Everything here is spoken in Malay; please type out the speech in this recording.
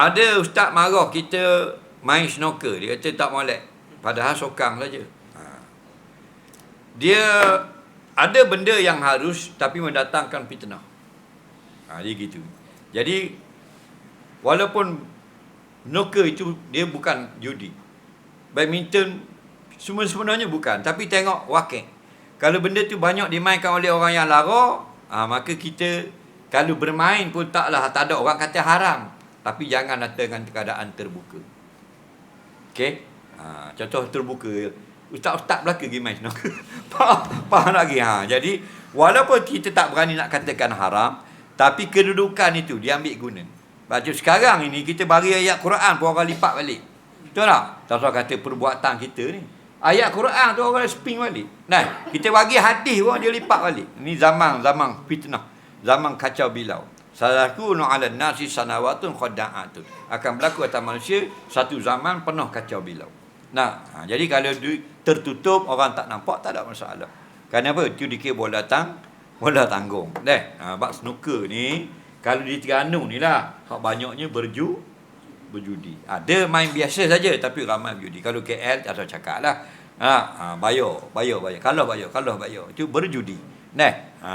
Ada ustaz marah kita main snooker. Dia kata tak molek. Padahal sokang saja. Ha. Dia ada benda yang harus tapi mendatangkan fitnah. Ha, dia gitu. Jadi walaupun snooker itu dia bukan judi. Badminton semua sebenarnya bukan. Tapi tengok wakil. Kalau benda tu banyak dimainkan oleh orang yang lara, ha, maka kita kalau bermain pun taklah tak ada orang kata haram. Tapi jangan dengan keadaan terbuka. Okey? Ha, contoh terbuka. Ustaz-ustaz belaka pergi main faham, lagi? Ha, jadi, walaupun kita tak berani nak katakan haram, tapi kedudukan itu dia ambil guna. Baca sekarang ini, kita bagi ayat Quran pun orang lipat balik. Betul tak? Tak kata perbuatan kita ni. Ayat Quran tu orang spin balik. Nah, kita bagi hadis pun dia lipat balik. Ini zaman zaman fitnah, zaman kacau bilau. Salakunu ala nasi sanawatun khadda'atun. Akan berlaku atas manusia satu zaman penuh kacau bilau. Nah, ha, jadi kalau tertutup orang tak nampak tak ada masalah. Kenapa? Itu dikira bola tang, bola tanggung. Deh, ha, bak snooker ni kalau di Terengganu ni lah, hak banyaknya berju berjudi. Ada main biasa saja tapi ramai berjudi. Kalau KL tak tahu cakap lah. Ha, ha, bayar, bayar, bayar. Kalau bayar, kalau bayar. Itu berjudi. Nah, ha.